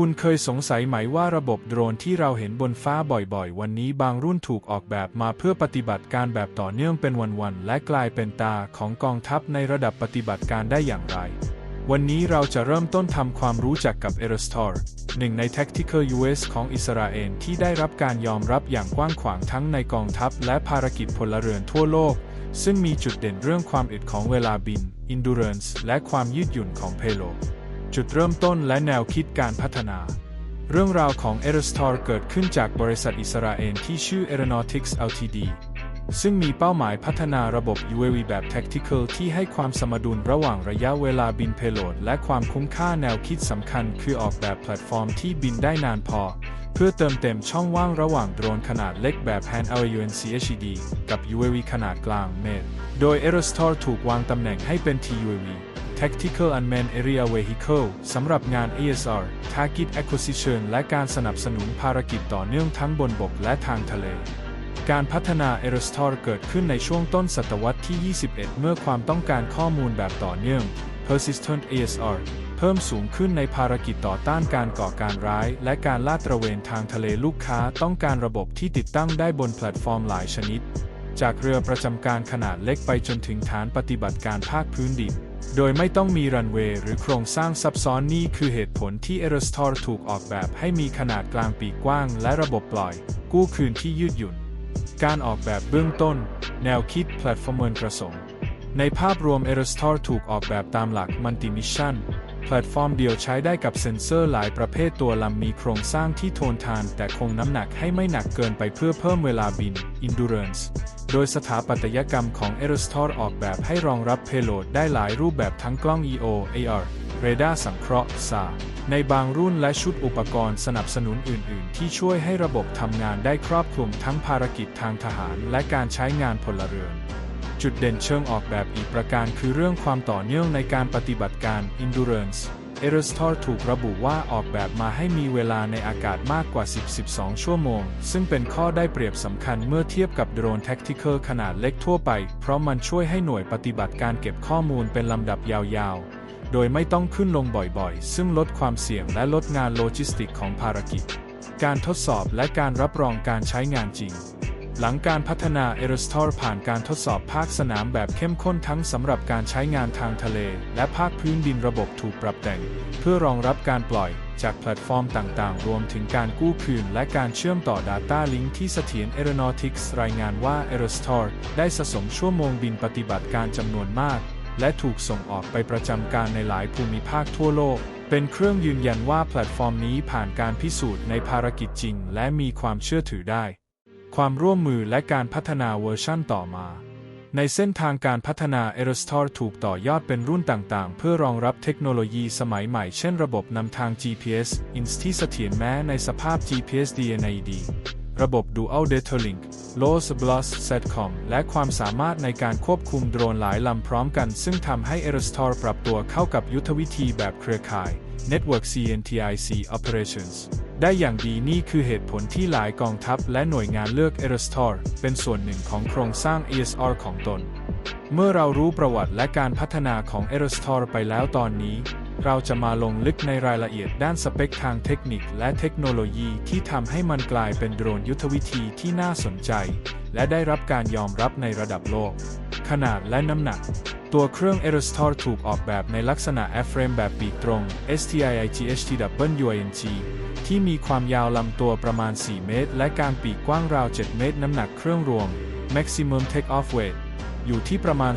คุณเคยสงสัยไหมว่าระบบโดรนที่เราเห็นบนฟ้าบ่อยๆ วันนี้บางรุ่นถูกออกแบบมาเพื่อปฏิบัติการแบบต่อเนื่องเป็นวันๆ และกลายเป็นตาของกองทัพในระดับปฏิบัติการได้อย่างไร วันนี้เราจะเริ่มต้นทำความรู้จักกับ e r o s t o r หนึ่งใน Tactical US ของอิสราเอลที่ได้รับการยอมรับอย่างกว้างขวางทั้งในกองทัพและภารกิจพลเรือนทั่วโลก ซึ่งมีจุดเด่นเรื่องความอึดของเวลาบิน Endurance และความยืดหยุ่นของ Payload จุดเริ่มต้นและแนวคิดการพัฒนา เรื่องราวของ a e r o s t o r เกิดขึ้นจากบริษัทอิสราเอลที่ชื่อ Aeronautics Ltd ซึ่งมีเป้าหมายพัฒนาระบบ UAV แบบ Tactical ที่ให้ความสมดุลระหว่างระยะเวลาบินเพโลดและความคุ้มค่าแนวคิดสำคัญคือออกแบบแพลตฟอร์มที่บินได้นานพอ เพื่อเติมเต็มช่องว่างระหว่างโดรนขนาดเล็กแบบ Hand UNCHD กับ UAV ขนาดกลางเมตร โดย Aerostar ถูกวางตำแหน่งให้เป็น TUAV Tactical Unmanned Area Vehicle สำหรับงาน ASR Target Acquisition และการสนับสนุนภารกิจต่อเนื่องทั้งบนบกและทางทะเล การพัฒนา a e r o s t o r เกิดขึ้นในช่วงต้นศตวรรษที่ 21 เมื่อความต้องการข้อมูลแบบต่อเนื่อง Persistent ASR เพิ่มสูงขึ้นในภารกิจต่อต้านการก่อการร้าย และการลาดตระเวนทางทะเลลูกค้าต้องการระบบที่ติดตั้งได้บนแพลตฟอร์มหลายชนิด จากเรือประจำการขนาดเล็กไปจนถึงฐานปฏิบัติการภาคพื้นดิน โดยไม่ต้องมีรันเวย์หรือโครงสร้างซับซ้อนนี่คือเหตุผลที่ a e r o s t o r ถูกออกแบบให้มีขนาดกลางปีกกว้าง และระบบปล่อย กู้คืนที่ยืดหยุ่น การออกแบบเบื้องต้น แนวคิดแพลตฟอร์มเมินกระสงในภาพรวม a e r o s t o r ถูกออกแบบตามหลัก Multi Mission แพลตฟอร์มเดียวใช้ได้กับเซ็นเซอร์หลายประเภทตัวลำมีโครงสร้างที่ทนทาน แต่คงน้ำหนักให้ไม่หนักเกินไปเพื่อเพิ่มเวลาบิน Endurance โดยสถาปัตยกรรมของ a e r o s t o r ออกแบบให้รองรับเพโลดได้หลายรูปแบบทั้งกล้อง EO AR เรดาร์สังเคราะห์ SA ในบางรุ่นและชุดอุปกรณ์สนับสนุนอื่น ๆ ที่ช่วยให้ระบบทำงานได้ครอบคลุมทั้งภารกิจทางทหารและการใช้งานพลเรือนจุดเด่นเชิงออกแบบอีกประการคือเรื่องความต่อเนื่องในการปฏิบัติการ Endurance a e r o s t o r ถูกระบุว่าออกแบบมาให้มีเวลาในอากาศมากกว่า 10-12 ชั่วโมง ซึ่งเป็นข้อได้เปรียบสำคัญเมื่อเทียบกับโดรน Tactical ขนาดเล็กทั่วไป เพราะมันช่วยให้หน่วยปฏิบัติการเก็บข้อมูลเป็นลำดับยาวๆ โดยไม่ต้องขึ้นลงบ่อยๆ ซึ่งลดความเสี่ยงและลดงานโลจิสติกของภารกิจ การทดสอบและการรับรองการใช้งานจริง หลังการพัฒนา a e r o s t o r ผ่านการทดสอบภาคสนามแบบเข้มข้นทั้งสำหรับการใช้งานทางทะเล และภาคพื้นดินระบบถูกปรับแต่ง เพื่อรองรับการปล่อยจากแพลตฟอร์มต่างๆ รวมถึงการกู้คืน และการเชื่อมต่อ Data Link ที่เสถียร Aeronautics รายงานว่า a e r o s t o r ได้สะสมชั่วโมงบินปฏิบัติการจำนวนมาก และถูกส่งออกไปประจำการในหลายภูมิภาคทั่วโลกเป็นเครื่องยืนยันว่าแพลตฟอร์มนี้ผ่านการพิสูจน์ในภารกิจจริง และมีความเชื่อถือได้ ความร่วมมือและการพัฒนาเวอร์ชั่นต่อมา ในเส้นทางการพัฒนา a e r o s t o r ถูกต่อยอดเป็นรุ่นต่างๆ เพื่อรองรับเทคโนโลยีสมัยใหม่เช่นระบบนำทาง GPS INS ที่เสถียรแม้ในสภาพ GPS DNAD ระบบ Dual Data Link Loss Plus Setcom และความสามารถในการควบคุมโดรนหลายลำพร้อมกัน ซึ่งทำให้ a e r o s t o r ปรับตัวเข้ากับยุทธวิธีแบบเครือข่าย Network CNTIC Operations ได้อย่างดีนี่คือเหตุผลที่หลายกองทัพและหน่วยงานเลือก a e r o s t o r เป็นส่วนหนึ่งของโครงสร้าง ASR ของตน เมื่อเรารู้ประวัติและการพัฒนาของ a e r o s t o r ไปแล้วตอนนี้ เราจะมาลงลึกในรายละเอียดด้านสเปคทางเทคนิคและเทคโนโลยีที่ทำให้มันกลายเป็นโดรนยุทธวิธีที่น่าสนใจ และได้รับการยอมรับในระดับโลก ขนาดและน้ำหนัก ตัวเครื่อง a e r o s t o r ถูกออกแบบในลักษณะ a f r a m e แบบปีกตรง STIIGHTWUNG ที่มีความยาวลำตัวประมาณ 4 เมตร และการปีกกว้างราว 7 เมตร น้ำหนักเครื่องรวม Maximum Take-off Weight อยู่ที่ประมาณ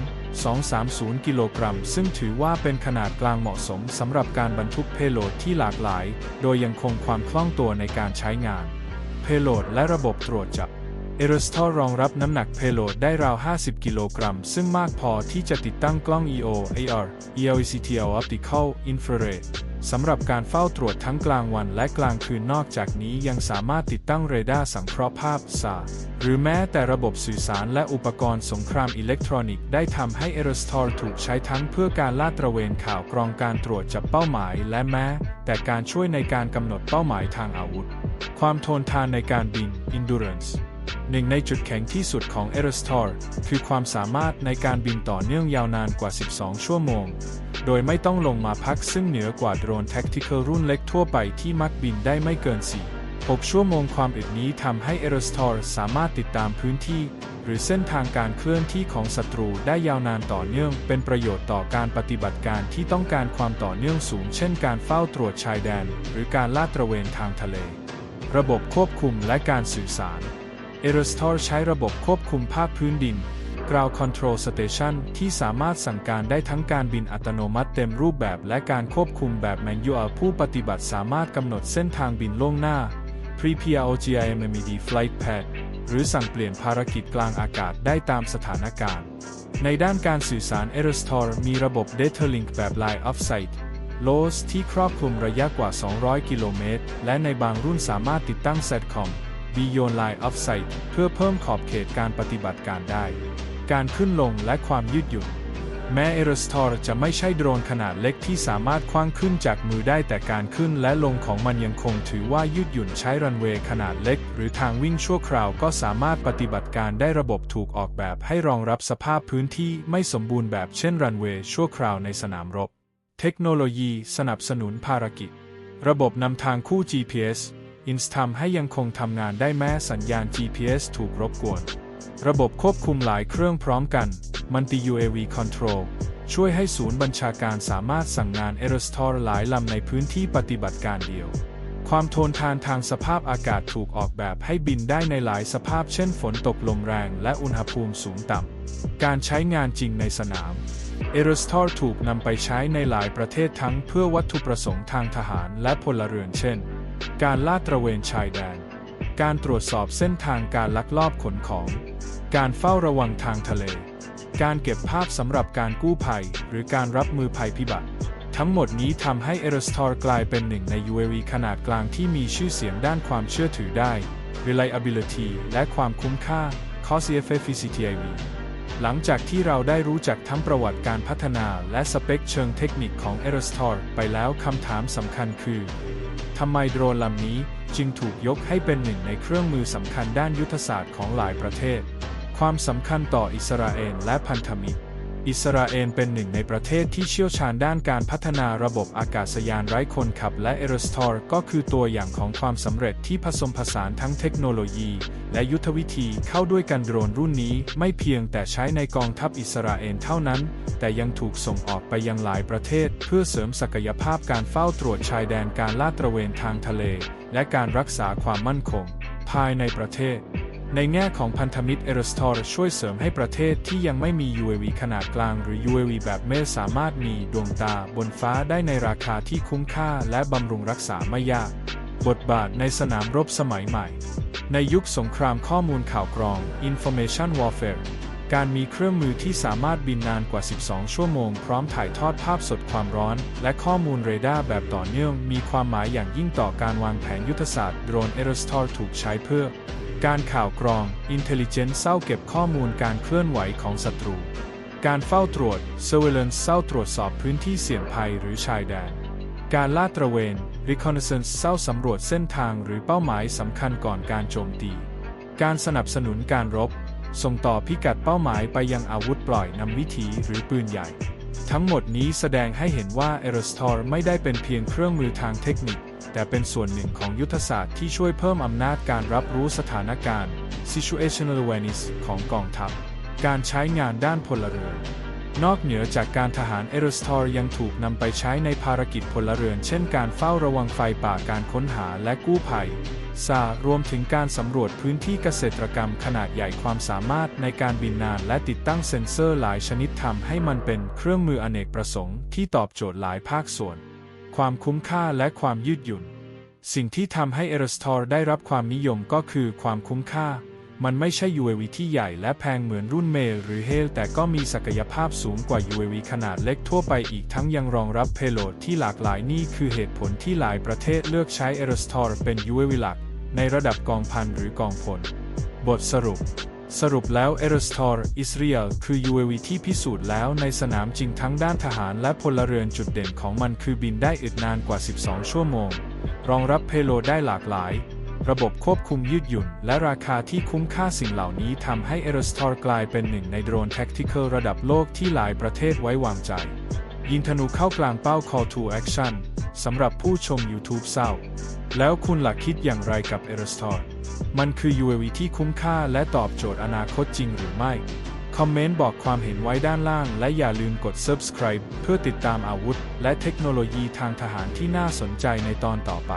210 230 กิโลกรัม ซึ่งถือว่าเป็นขนาดกลางเหมาะสมสำหรับการบรรทุกเพโลดที่หลากหลาย โดยยังคงความคล่องตัวในการใช้งาน เพโลดและระบบตรวจจับ a e r o s t o r รองรับน้ำหนักเพโลดได้ราว 50 กิโลกรัม ซึ่งมากพอที่จะติดตั้งกล้อง EO AR ELCTL Optical Infrared สำหรับการเฝ้าตรวจทั้งกลางวันและกลางคืนนอกจากนี้ยังสามารถติดตั้งเรดาร์สังเคราะห์ภาพซาหรือแม้แต่ระบบสื่อสารและอุปกรณ์สงครามอิเล็กทรอนิกส์ได้ทำให้ a e r o s t o r ถูกใช้ทั้งเพื่อการลาดตระเวนข่าวกรองการตรวจจับเป้าหมายและแม้ แต่การช่วยในการกำหนดเป้าหมายทางอาวุธ ความทนทานในการบิน endurance หนึ่งในจุดแข็งที่สุดของ a e r o s t o r คือความสามารถในการบินต่อเนื่องยาวนานกว่า 12 ชั่วโมง โดยไม่ต้องลงมาพักซึ่งเหนือกว่าโดรน Tactical รุ่นเล็กทั่วไปที่มักบินได้ไม่เกิน 4 6 ชั่วโมงความอึดนี้ทำให้ a e r o s t o r สามารถติดตามพื้นที่ หรือเส้นทางการเคลื่อนที่ของศัตรูได้ยาวนานต่อเนื่อง เป็นประโยชน์ต่อการปฏิบัติการที่ต้องการความต่อเนื่องสูง เช่นการเฝ้าตรวจชายแดน หรือการลาดตระเวนทางทะเล ระบบควบคุมและการสื่อสาร e r o s t o r ใช้ระบบควบคุมภาคพื้นดิน Ground Control Station ที่สามารถสั่งการได้ทั้งการบินอัตโนมัติเต็มรูปแบบและการควบคุมแบบแมนยูอัลผู้ปฏิบัติสามารถกำหนดเส้นทางบินล่วงหน้า Pre-PROGIMMED Flight Path หรือสั่งเปลี่ยนภารกิจกลางอากาศได้ตามสถานการณ์ ในด้านการสื่อสาร a e r o s t o r มีระบบ Data Link แบบ Line of Sight LOS ที่ครอบคลุมระยะกว่า 200 กิโลเมตร และในบางรุ่นสามารถติดตั้ง SATCOM Beyond Line of Sight เพื่อเพิ่มขอบเขตการปฏิบัติการได้ การขึ้นลงและความยืดหยุ่น แม้ a e r o s t o r จะไม่ใช่โดรนขนาดเล็กที่สามารถคว้างขึ้นจากมือได้แต่การขึ้นและลงของมันยังคงถือว่ายืดหยุ่นใช้รันเวย์ขนาดเล็ก หรือทางวิ่งชั่วคราวก็สามารถปฏิบัติการได้ระบบถูกออกแบบให้รองรับสภาพพื้นที่ไม่สมบูรณ์แบบเช่นรันเวย์ชั่วคราวในสนามรบ เทคโนโลยี สนับสนุนภารกิจ ระบบนำทางคู่ GPS อินสทำให้ยังคงทำงานได้แม้สัญญาณ GPS ถูกรบกวน ระบบควบคุมหลายเครื่องพร้อมกัน Multi UAV Control ช่วยให้ศูนย์บัญชาการสามารถสั่งงาน a e r o s t o r หลายลำในพื้นที่ปฏิบัติการเดียว ความทนทานทางสภาพอากาศถูกออกแบบให้บินได้ในหลายสภาพเช่นฝนตกลมแรงและอุณหภูมิสูงต่ำ การใช้งานจริงในสนาม a e r o s t o r ถูกนำไปใช้ในหลายประเทศทั้งเพื่อวัตถุประสงค์ทางทหารและพลเรือนเช่น การลาดตระเวนชายแดน การตรวจสอบเส้นทางการลักลอบขนของ การเฝ้าระวังทางทะเล การเก็บภาพสำหรับการกู้ภัย หรือการรับมือภัยพิบัติ ทั้งหมดนี้ทำให้ a e r o s t o r กลายเป็นหนึ่งใน UAV ขนาดกลางที่มีชื่อเสียงด้านความเชื่อถือได้ reliability และความคุ้มค่า cost effectivity หลังจากที่เราได้รู้จักทั้งประวัติการพัฒนาและสเปคเชิงเทคนิคของ a e r o s t o r ไปแล้วคำถามสำคัญคือ ทำไมโดรนลำนี้จึงถูกยกให้เป็นหนึ่งในเครื่องมือสำคัญด้านยุทธศาสตร์ของหลายประเทศ ความสำคัญต่ออิสราเอลและพันธมิตร อิสราเอลเป็นหนึ่งในประเทศที่เชี่ยวชาญด้านการพัฒนาระบบอากาศยานไร้คนขับและ a e r o s t o r ก็คือตัวอย่างของความสำเร็จที่ผสมผสานทั้งเทคโนโลยี และยุทธวิธีเข้าด้วยกันโดรนรุ่นนี้ไม่เพียงแต่ใช้ในกองทัพอิสราเอลเท่านั้น แต่ยังถูกส่งออกไปยังหลายประเทศ เพื่อเสริมศักยภาพการเฝ้าตรวจชายแดนการลาดตระเวนทางทะเล และการรักษาความมั่นคง ภายในประเทศ ในแง่ของพันธมิตร a e r o s t o r ช่วยเสริมให้ประเทศที่ยังไม่มี UAV ขนาดกลางหรือ UAV แบบเมสสามารถมีดวงตาบนฟ้าได้ในราคาที่คุ้มค่าและบำรุงรักษาไม่ยาก บทบาทในสนามรบสมัยใหม่ ในยุคสงครามข้อมูลข่าวกรอง Information Warfare การมีเครื่องมือที่สามารถบินนานกว่า 12 ชั่วโมง พร้อมถ่ายทอดภาพสดความร้อน และข้อมูลเรดาร์แบบต่อเนื่อง มีความหมายอย่างยิ่งต่อการวางแผนยุทธศาสตร์โดรน a e r o s t o r ถูกใช้เพื่อ การข่าวกรอง Intelligence เศร้าเก็บข้อมูลการเคลื่อนไหวของศัตรู การเฝ้าตรวจ Surveillance เศร้าตรวจสอบพื้นที่เสี่ยงภัยหรือชายแดน การลาดตระเวน Reconnaissance เศร้าสำรวจเส้นทางหรือเป้าหมายสำคัญก่อนการโจมตี การสนับสนุนการรบ ส่งต่อพิกัดเป้าหมายไปยังอาวุธปล่อยนำวิถีหรือปืนใหญ่ ทั้งหมดนี้แสดงให้เห็นว่า a e r o s t o r ไม่ได้เป็นเพียงเครื่องมือทางเทคนิค แต่เป็นส่วนหนึ่งของยุทธศาสตร์ที่ช่วยเพิ่มอำนาจการรับรู้สถานการณ์ situational awareness ของกองทัพ การใช้งานด้านพลเรือน นอกเหนือจากการทหาร a e r o s t o r ยังถูกนำไปใช้ในภารกิจพลเรือน เช่นการเฝ้าระวังไฟป่าการค้นหาและกู้ภัยซารวมถึงการสำรวจพื้นที่เกษตรกรรมขนาดใหญ่ความสามารถในการบินนานและติดตั้งเซ็นเซอร์หลายชนิดทำให้มันเป็นเครื่องมืออเนกประสงค์ที่ตอบโจทย์หลายภาคส่วน ความคุ้มค่าและความยืดหยุ่น สิ่งที่ทำให้ a e r o s t o r ได้รับความนิยมก็คือความคุ้มค่า มันไม่ใช่ UAV ที่ใหญ่และแพงเหมือนรุ่นเมลหรือเฮลแต่ก็มีศักยภาพสูงกว่า UAV ขนาดเล็กทั่วไปอีกทั้งยังรองรับเพโลดที่หลากหลายนี่คือเหตุผลที่หลายประเทศเลือกใช้ a e r o s t o r เป็น UAV หลัก ในระดับกองพันหรือกองพล บทสรุป สรุปแล้ว a e r o s t o r อิสราเอลคือ UAV ที่พิสูจน์แล้วในสนามจริงทั้งด้านทหารและพลเรือนจุดเด่นของมันคือบินได้อึดนานกว่า 12 ชั่วโมง รองรับเพโลได้หลากหลาย ระบบควบคุมยืดหยุ่น และราคาที่คุ้มค่าสิ่งเหล่านี้ทำให้ a e r o s t o r กลายเป็นหนึ่งในโดรน Tactical ระดับโลกที่หลายประเทศไว้วางใจ ยิงธนูเข้ากลางเป้า Call to Action สำหรับผู้ชม YouTube เศร้า แล้วคุณหลักคิดอย่างไรกับ a e r o s t o r มันคือ UAV ที่คุ้มค่าและตอบโจทย์อนาคตจริงหรือไม่ คอมเมนต์บอกความเห็นไว้ด้านล่าง และอย่าลืมกด subscribe เพื่อติดตามอาวุธ และเทคโนโลยีทางทหารที่น่าสนใจในตอนต่อไป